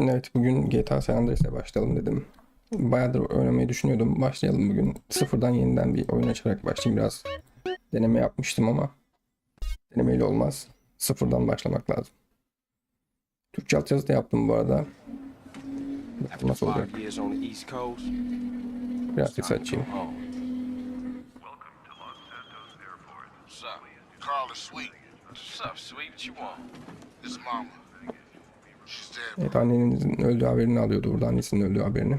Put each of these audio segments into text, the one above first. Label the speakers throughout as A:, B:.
A: Evet bugün GTA San Andreas'e başlayalım dedim. Bayağıdır oynamayı düşünüyordum. Başlayalım bugün. Sıfırdan yeniden bir oyun açarak başlayayım. Biraz deneme yapmıştım ama denemeyle olmaz. Sıfırdan başlamak lazım. Türkçe altyazı da yaptım bu arada. Bakalım nasıl olacak. Biraz ses açayım.
B: Carl is sweet.
C: What's up, sweet? What you want?
B: This mama.
A: Evet annenizin öldüğü haberini alıyordu burada annesinin öldüğü haberini.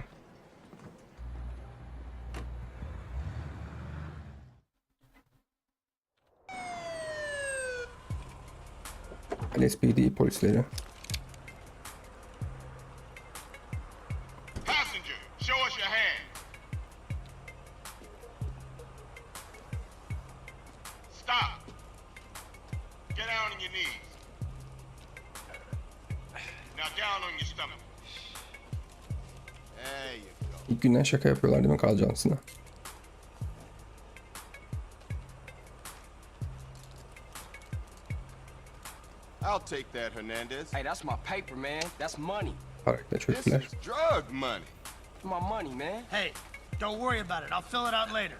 A: LSPD polisleri. Şaka yapıyorlar değil mi Carl Johnson'a?
D: I'll take that, Hernandez.
C: Hey, that's my paper, man. That's money.
A: Parakla
D: This
A: çöktüler.
D: is drug money.
C: My money, man.
E: Hey, don't worry about it. I'll fill it out later.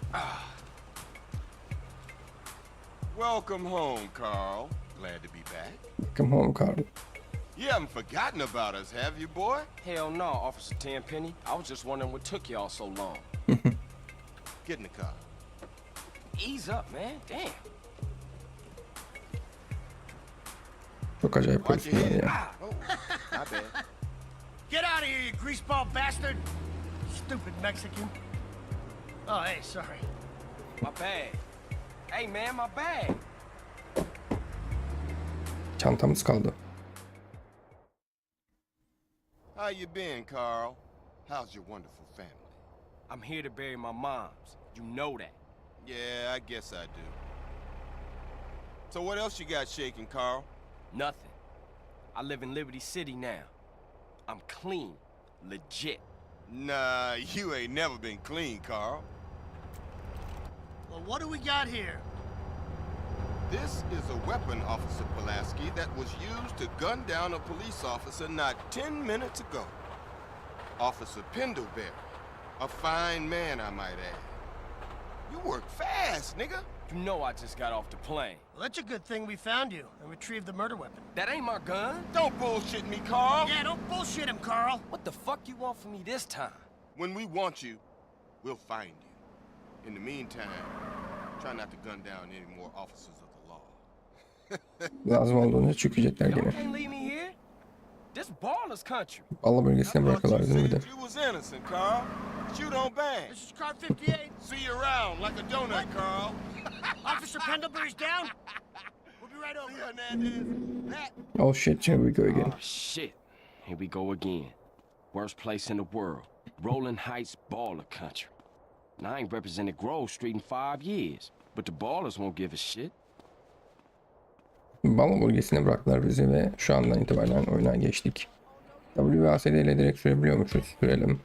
D: Welcome home, Carl. Glad to be back.
A: Come home Carl.
D: You haven't forgotten about us, have you, boy?
C: Hell no, Officer Tenpenny. I was just wondering what took y'all so long.
D: Get in the car.
C: Ease up, man. Damn.
A: Çok acayip
D: Watch
A: polis
D: your
A: bunlar
D: head.
A: ya.
D: Oh,
E: Get out of here, you greaseball bastard! Stupid Mexican. Oh, hey, sorry.
C: My bag. Hey, man, my bag.
A: Çantamız kaldı.
D: How you been, Carl? How's your wonderful family?
C: I'm here to bury my moms. You know that.
D: Yeah, I guess I do. So what else you got shaking, Carl?
C: Nothing. I live in Liberty City now. I'm clean. Legit.
D: Nah, you ain't never been clean, Carl.
E: Well, what do we got here?
D: This is a weapon, Officer Pulaski, that was used to gun down a police officer not 10 minutes ago. Officer Pendleberry. A fine man, I might add. You work fast, nigga.
C: You know I just got off the plane.
E: Well, that's a good thing we found you and retrieved the murder weapon.
C: That ain't my gun.
D: Don't bullshit me, Carl.
E: Yeah, don't bullshit him, Carl.
C: What the fuck you want from me this time?
D: When we want you, we'll find you. In the meantime, try not to gun down any more officers of the law.
A: Lazım olduğunda çökecekler gene.
C: can't leave me here. This baller's country.
A: Allah bölgesine
D: I thought
A: bırakıyorlar
D: you
A: değil mi bir de?
D: said you was innocent, Carl. But you don't bang.
E: This is car 58.
D: See you around like a donut, Carl.
E: Officer Pendlebury's down. We'll be right over.
D: See, Hernandez, that
A: Oh shit here we go again.
C: Oh shit. Here we go again. Worst place in the world. Rolling Heights baller country. And I ain't represented Grove Street in five years. But the ballers won't give a shit.
A: Balla bölgesine bıraktılar bizi ve şu andan itibaren oyuna geçtik. WASD ile direkt sürebiliyormuşuz. Sürelim.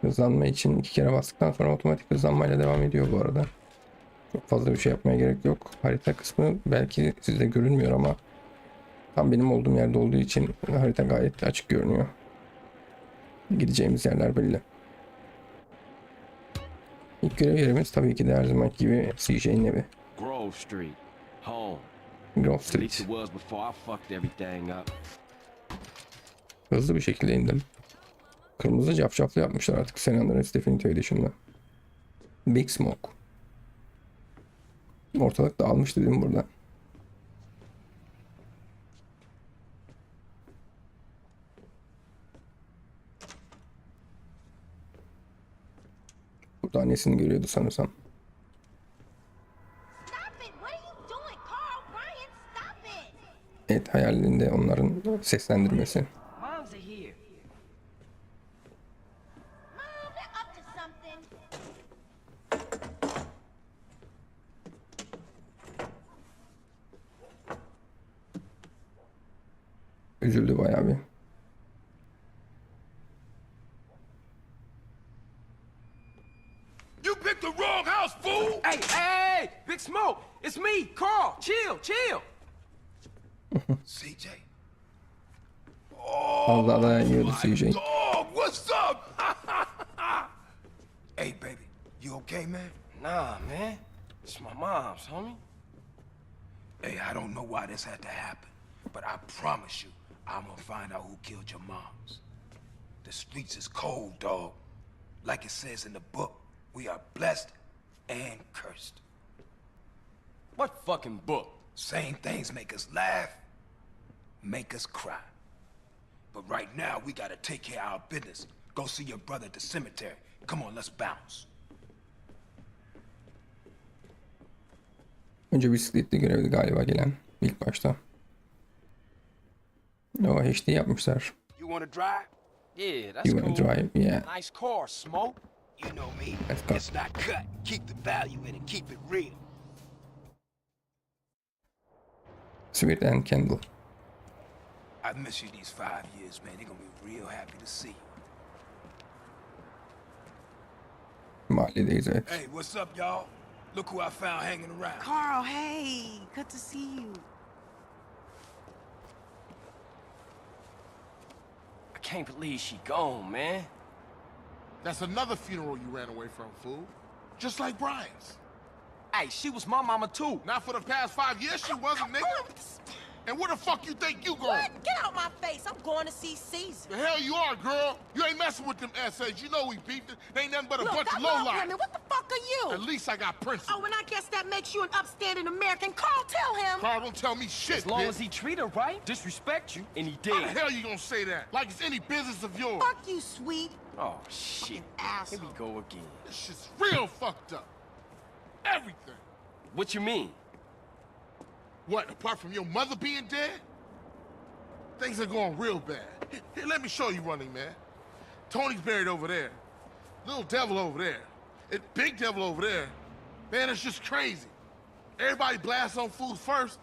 A: Hızlanma için iki kere bastıktan sonra otomatik hızlanmayla devam ediyor bu arada. Çok fazla bir şey yapmaya gerek yok. Harita kısmı belki sizde görünmüyor ama tam benim olduğum yerde olduğu için harita gayet açık görünüyor. Gideceğimiz yerler belli. İlk görev yerimiz tabii ki de her zaman gibi CJ'nin evi.
C: Grove Street. Home.
A: Grove Street. Hızlı bir şekilde indim. Kırmızı cafcaflı yapmışlar artık San Andreas Definitive Edition'da. Big Smoke. Ortalık dağılmış dedim burada. Burada annesini görüyordu sanırsam.
F: Stop it! What are you doing, Carl? Brian, stop it!
A: Evet hayalinde onların seslendirmesi. Üzüldü bayağı bir.
B: You picked the wrong house, fool!
C: Hey, hey, hey! Big Smoke! It's me, Carl! Chill, chill!
B: CJ. Boy,
A: Az daha da yiyordu CJ.
G: Dog, what's up?
H: Hey, baby, you okay, man?
C: Nah, man. It's my mom's, homie.
H: Hey, I don't know why this had to happen, but I promise you, I'm gonna find out who killed your moms. The streets is cold, dog. Like it says in the book, we are blessed and cursed.
C: What fucking book?
H: Same things make us laugh, make us cry. But right now, we gotta take care of our business. Go see your brother at the cemetery. Come on, let's bounce.
A: Önce bir bisikletli görevdi galiba gelen ilk başta. O HD yapmışlar.
H: You wanna drive?
C: Yeah, that's
A: You wanna
C: cool.
A: drive? Yeah.
C: Nice car, Smoke.
H: You know me.
A: Let's go.
H: It's not cut. Keep the value in it. Keep it real.
A: Sweet and Candle.
H: I've missed you these five years, man. They're gonna be real happy to see you.
A: Mahalledeyiz evet.
H: Hey, what's up, y'all? Look who I found hanging around.
I: Carl, hey, good to see you.
C: I can't believe she gone, man.
G: That's another funeral you ran away from, fool. Just like Brian's.
C: Hey, she was my mama too.
G: Not for the past five years, she wasn't, nigga. And where the fuck you think you going?
F: What? Get out my face. I'm going to see Caesar.
G: The hell you are, girl. You ain't messing with them essays. You know we beefed it. They ain't nothing but a
F: Look,
G: bunch
F: that
G: of
F: love
G: lowlife.
F: women, what the fuck are you?
G: At least I got principles.
F: Oh, and I guess that makes you an upstanding American. Carl, tell him.
G: Carl, don't tell me shit,
C: As long
G: bitch.
C: as he treat her right, disrespect you, and he did.
G: How the
C: did.
G: hell you gonna say that? Like it's any business of yours.
F: Fuck you, sweet.
C: Oh shit. Here
F: asshole.
C: we go again.
G: This shit's real fucked up. Everything.
C: What you mean?
G: What, apart from your mother being dead? Things are going real bad. Here, let me show you running, man. Tony's buried over there. Little devil over there. And big devil over there. Man, it's just crazy. Everybody blasts on food first,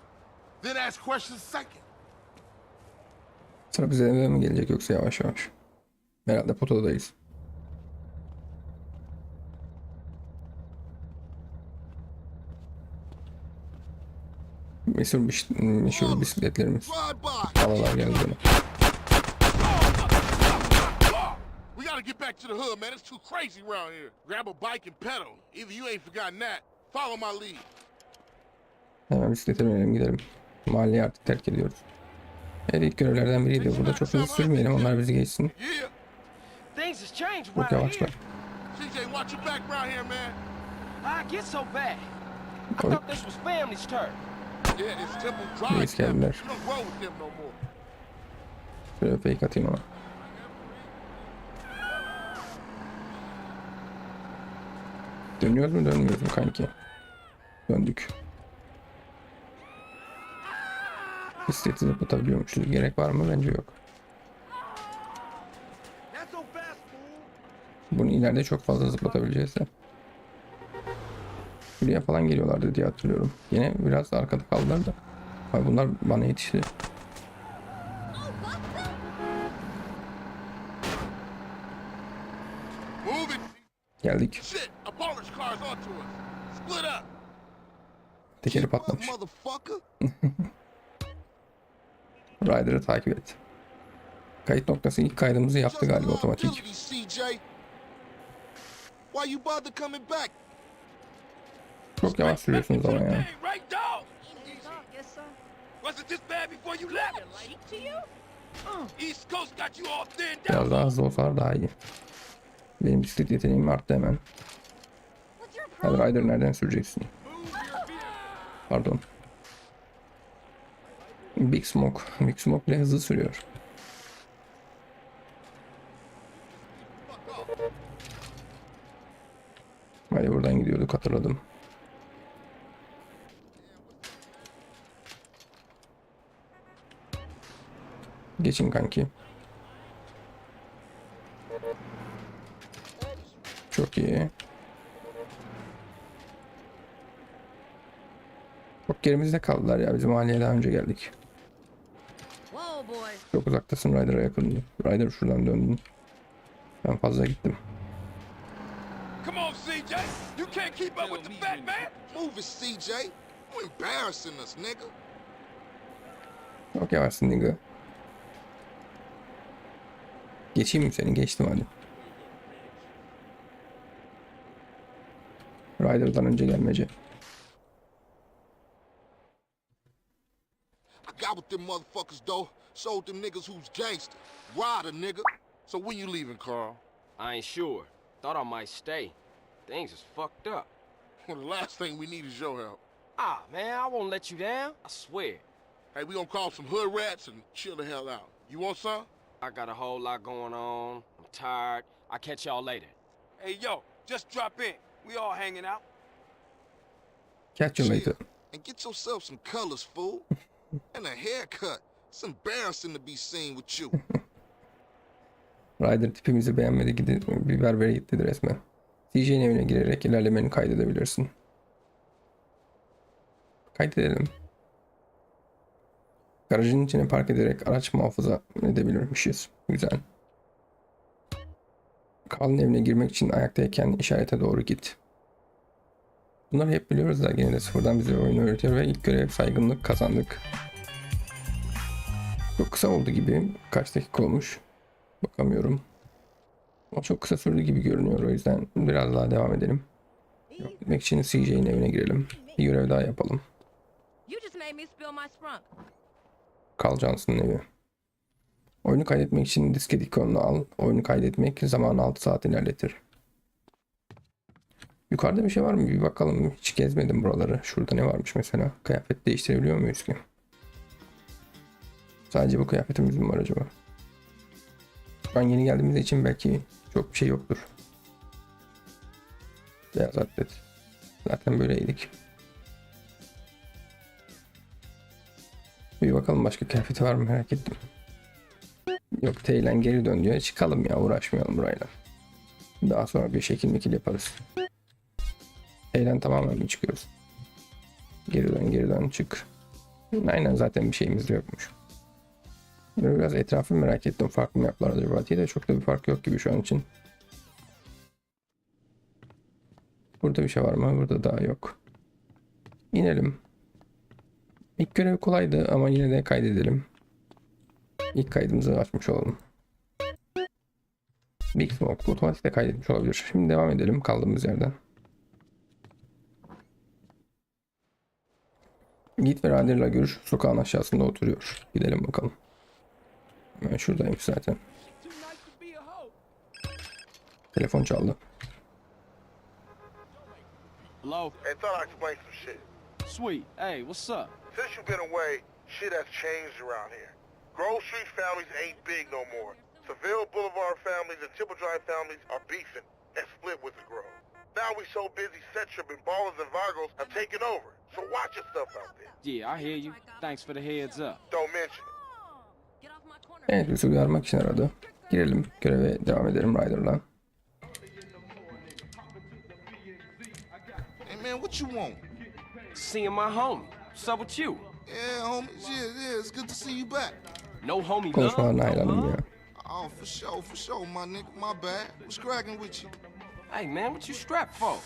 G: then ask questions second.
A: Sıra bize mi gelecek yoksa yavaş yavaş? Herhalde potodayız. Meşhur, meşhur bisikletlerimiz. Havalar geldi böyle.
G: We gotta get back to the hood, man. It's too crazy around here. Grab a bike and pedal. Either you ain't forgotten that. Follow my lead.
A: Hemen bisiklete binelim gidelim. Mahalleyi artık terk ediyoruz. Evet ilk görevlerden biriydi. Burada çok hızlı sürmeyelim. Onlar bizi geçsin.
G: Yeah.
C: Things has changed
A: Çok yavaşlar.
G: CJ, watch your back around here, man.
C: I get so bad. I thought this was family's turf.
A: Reis geldiler. Şöyle fake atayım ama. Dönüyoruz mu dönmüyoruz mu kanki? Döndük. Bisikleti zıplatabiliyormuşuz. Gerek var mı? Bence yok. Bunu ileride çok fazla zıplatabileceğiz de. Buraya falan geliyorlardı diye hatırlıyorum. Yine biraz arkada kaldılar da. Ay bunlar bana yetişti. Geldik. Tekeri patlamış. Ryder'ı takip et. Kayıt noktası ilk kaydımızı yaptı galiba otomatik.
B: Why you bother coming back?
A: Çok yavaş sürüyorsunuz ama ya. Biraz daha hızlı olsalar daha iyi. Benim bisiklet yeteneğim arttı hemen. Hadi? Ryder nereden süreceksin? Pardon. Big Smoke. Big Smoke bile hızlı sürüyor. Hadi buradan gidiyorduk hatırladım. Geçin kanki. Çok iyi. Çok gerimizde kaldılar ya. Bizim mahalleye daha önce geldik. Çok uzaktasın Ryder'a yakın. Ryder şuradan döndün. Ben fazla gittim.
H: Come on, CJ.
A: Geçeyim mi seni? Geçtim hadi. Ryder'dan önce gelmece.
B: I got with them motherfuckers, though. Sold them niggas who's gangster. Rider, nigga. So when you leaving, Carl?
C: I ain't sure. Thought I might stay. Things is fucked up.
B: Well, the last thing we need is your help.
C: Ah, man, I won't let you down. I swear.
B: Hey, we gonna call some hood rats and chill the hell out. You want some?
C: I got a whole lot going on. I'm tired. I'll catch y'all later.
H: Hey, yo, just drop in. We all hanging out.
A: Catch you later.
B: And get yourself some colors, fool. and a haircut. It's embarrassing to be seen with you.
A: Ryder tipimizi beğenmedi gidi bir berbere gitti resmen. CJ'nin evine girerek ilerlemeni kaydedebilirsin. Kaydedelim. Garajın içine park ederek araç muhafaza edebilirmişiz. Güzel. Carl'ın evine girmek için ayaktayken işarete doğru git. Bunları hep biliyoruz da gene de sıfırdan bize oyunu öğretiyor ve ilk görev saygınlık kazandık. Çok kısa oldu gibi. Kaç dakika olmuş? Bakamıyorum. Ama çok kısa sürdü gibi görünüyor. O yüzden biraz daha devam edelim. Yok, gitmek için CJ'nin evine girelim. Bir görev daha yapalım.
F: You just made me spill my.
A: Carl Johnson'ın evi. Oyunu kaydetmek için disket ikonunu al. Oyunu kaydetmek zamanı 6 saat ilerletir. Yukarıda bir şey var mı? Bir bakalım. Hiç gezmedim buraları. Şurada ne varmış mesela? Kıyafet değiştirebiliyor muyuz ki? Sadece bu kıyafetimiz mi var acaba? Şu an yeni geldiğimiz için belki çok bir şey yoktur. Beyaz atlet. Zaten böyleydik. Bir bakalım başka kıyafeti var mı merak ettim. Yok Teylen geri dön diyor. Çıkalım ya uğraşmayalım burayla. Daha sonra bir şekil mekil yaparız. Teylen tamamen mi çıkıyoruz? Geri dön geri dön çık. Aynen zaten bir şeyimiz de yokmuş. Biraz etrafı merak ettim. Farklı mı yaptılar acaba diye de çok da bir fark yok gibi şu an için. Burada bir şey var mı? Burada daha yok. İnelim. İlk görev kolaydı ama yine de kaydedelim. İlk kaydımızı açmış olalım. Big Smoke otomatikte kaydetmiş olabilir. Şimdi devam edelim kaldığımız yerden. Git ve Radir'la görüş. Sokağın aşağısında oturuyor. Gidelim bakalım. Hemen şuradaymış zaten. Telefon çaldı.
C: Hello?
B: Hey, thought I'd explain some shit.
C: Sweet. Hey, what's up?
B: Since you've been away, shit has changed around here. Grove Street families ain't big no more. Seville Boulevard families and Temple Drive families are beefing and split with the Grove. Now we so busy, Centrum and Ballers and Vagos have taken over. So watch your stuff out there.
C: Yeah, I hear you. Thanks for the heads up.
B: Don't mention it.
F: Get off my corner.
A: Evet bizi uyarmak için aradı. Girelim. Göreve devam edelim Ryder'la.
B: Hey man, what you want?
C: Seeing my homie. What's up with you?
B: Yeah, homie. yeah, yeah, it's good to see you back.
C: No homie love?
A: Konuşmalarına
C: No
A: hayranım
C: love?
A: ya.
B: Oh, for sure, for sure, my nigga, my bad. What's cracking with you?
C: Hey, man, what you strapped for?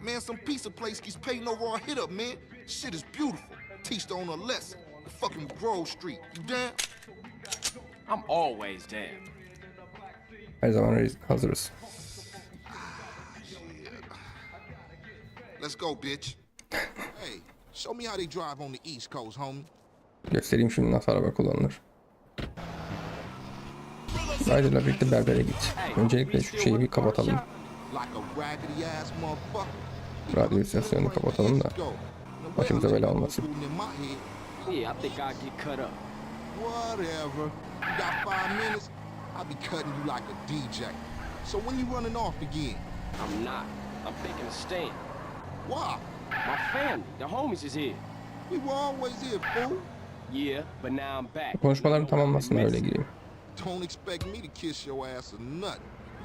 B: Man, some pizza place keeps paying over our hit up, man. Shit is beautiful. Teach the owner a lesson. The fucking Grove Street. You down?
C: I'm always down.
A: Her zaman reis- hazırız.
B: Let's go, bitch. hey, show me how they drive on the East Coast, homie.
A: Göstereyim şimdi nasıl araba kullanılır. Ryder'la birlikte berbere git. Öncelikle şu şeyi bir kapatalım.
B: A.
A: Radyo istasyonunu kapatalım da başımıza bela olmasın.
B: Whatever. You got five minutes? I'll be cutting you like a DJ. So when you running off again?
C: I'm not. I'm thinking of staying.
B: Why?
C: My family, the homies is here.
B: We were always here, fool.
C: Yeah, but now I'm back.
A: Konuşmalarını tamamlasın öyle gireyim.
B: Don't expect me to kiss your ass or nothing.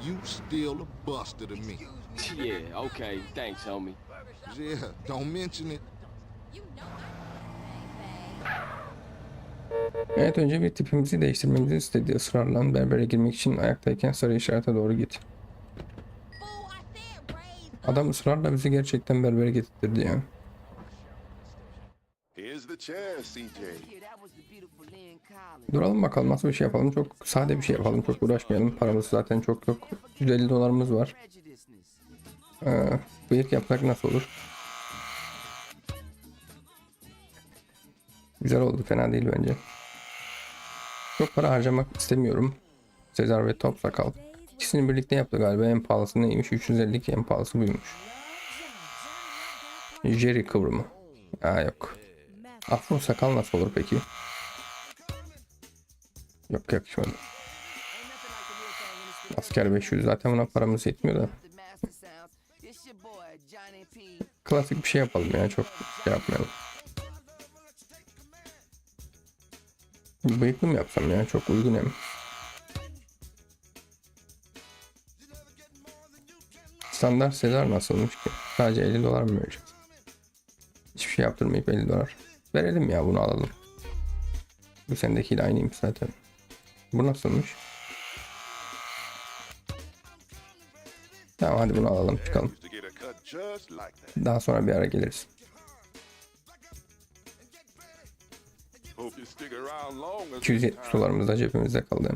B: You still a buster to me.
C: Yeah, okay. Thanks, homie.
B: Yeah, don't mention it.
A: Evet önce bir tipimizi değiştirmemizi istediği ısrarla berbere girmek için ayaktayken sarı işarete doğru git. Adam ısrarla bizi gerçekten berbere getirdi ya. Duralım bakalım nasıl bir şey yapalım. Çok sade bir şey yapalım. Çok uğraşmayalım. Paramız zaten çok yok. 150 dolarımız var. Ee, bıyık yapsak nasıl olur? Güzel oldu. Fena değil bence. Çok para harcamak istemiyorum. Sezar ve Top Sakal. İkisini birlikte yaptı galiba. En pahalısı neymiş? 352 en pahalısı buymuş. Jerry kıvrımı. Aa yok. Afro sakal nasıl olur peki? Yok yakışmadı. Asker 500 zaten buna paramız yetmiyor da. Klasik bir şey yapalım ya çok şey yapmayalım. Bıyıklı mı yapsam ya çok uygun hem. Standart Sezar nasılmış ki? Sadece 50 dolar mı vereceğiz? Hiçbir şey yaptırmayıp 50 dolar. Verelim ya bunu alalım. Bu sendekiyle aynıymış zaten. Bu nasılmış? Tamam hadi bunu alalım çıkalım. Daha sonra bir ara geliriz.
J: Hope you stick around long as
A: 270 dolarımız da cebimizde kaldı.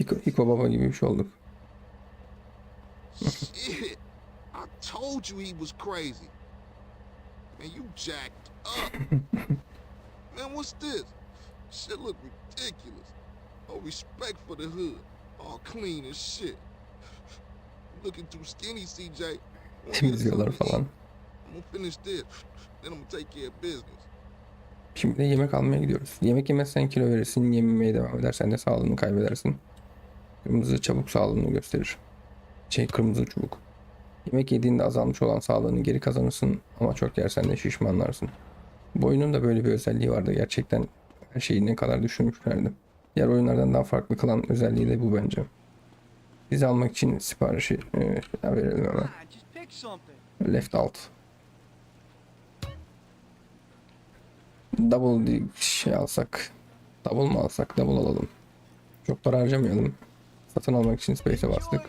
A: Hiko, Hiko baba gibi bir şey olduk.
B: Shit. I told you he was crazy. Man, you jacked up. Man, what's this? Shit look ridiculous. No respect for the hood. All clean as shit. Looking too skinny, CJ.
A: Temizliyorlar falan.
B: I'm gonna finish this. Then I'm gonna take care of business.
A: Şimdi de yemek almaya gidiyoruz. Yemek yemezsen kilo verirsin, yememeye devam edersen de sağlığını kaybedersin. Kırmızı çabuk sağlığını gösterir. Şey kırmızı çubuk. Yemek yediğinde azalmış olan sağlığını geri kazanırsın ama çok yersen de şişmanlarsın. Bu oyunun da böyle bir özelliği vardı. Gerçekten her şeyi ne kadar düşünmüşlerdi. Diğer oyunlardan daha farklı kılan özelliği de bu bence. Biz almak için siparişi e, verelim hemen.
E: something.
A: Left alt. Double şey alsak. Double mu alsak? Double alalım. Çok para harcamayalım. Satın almak için space'e bastık.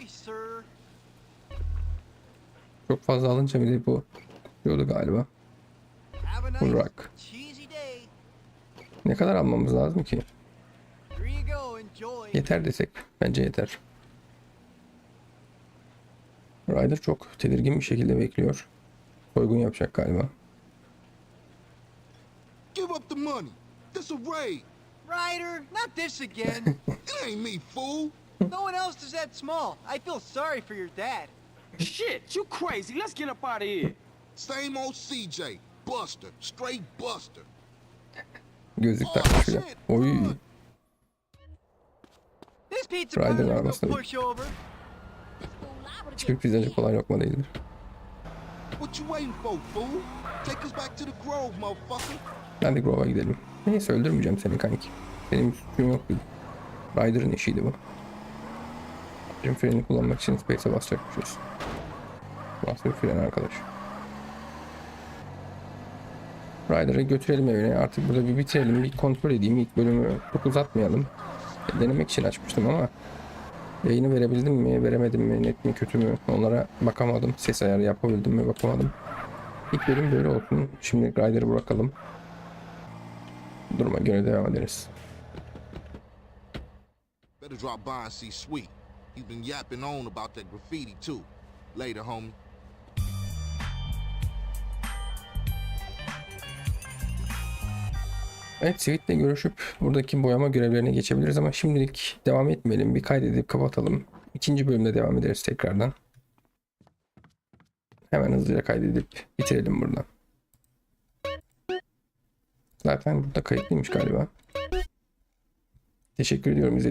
A: Çok fazla alınca bir de bu diyordu galiba. Burak. Ne kadar almamız lazım ki? Yeter desek. Bence yeter. Ryder çok tedirgin bir şekilde bekliyor. Soygun yapacak galiba.
B: Give up the money. This a raid.
E: Ryder, not this again.
B: It ain't me, fool.
E: no one else is that small. I feel sorry for your dad.
C: Shit, you crazy. Let's get up out of here.
B: Same old CJ. Buster. Straight Buster.
A: Gözlük takmış bile. Oy.
E: This pizza
A: Ryder'ın arabasına bin. Hiçbir pizzacı kolay lokma değildir.
B: What you waiting for, fool? Take us back to the Grove, motherfucker.
A: Hadi Grove'a gidelim. Neyse öldürmeyeceğim seni kanki. Benim suçum yok değil. Ryder'ın işiydi bu. Bizim freni kullanmak için space'e basacakmışız. Bas bir fren arkadaş. Ryder'ı götürelim evine. Artık burada bir bitirelim. Bir kontrol edeyim. İlk bölümü çok uzatmayalım. Denemek için açmıştım ama yayını verebildim mi, veremedim mi, net mi, kötü mü onlara bakamadım. Ses ayarı yapabildim mi bakamadım. İlk bölüm böyle olsun. Şimdi Ryder'ı bırakalım. Duruma göre devam ederiz.
B: Better drop by and see Sweet. He's been yapping on about that graffiti, too. Later, homie.
A: Evet Sweet'le görüşüp buradaki boyama görevlerine geçebiliriz ama şimdilik devam etmeyelim. Bir kaydedip kapatalım. İkinci bölümde devam ederiz tekrardan. Hemen hızlıca kaydedip bitirelim buradan. Zaten burada kayıtlıymış galiba. Teşekkür ediyorum izlediğiniz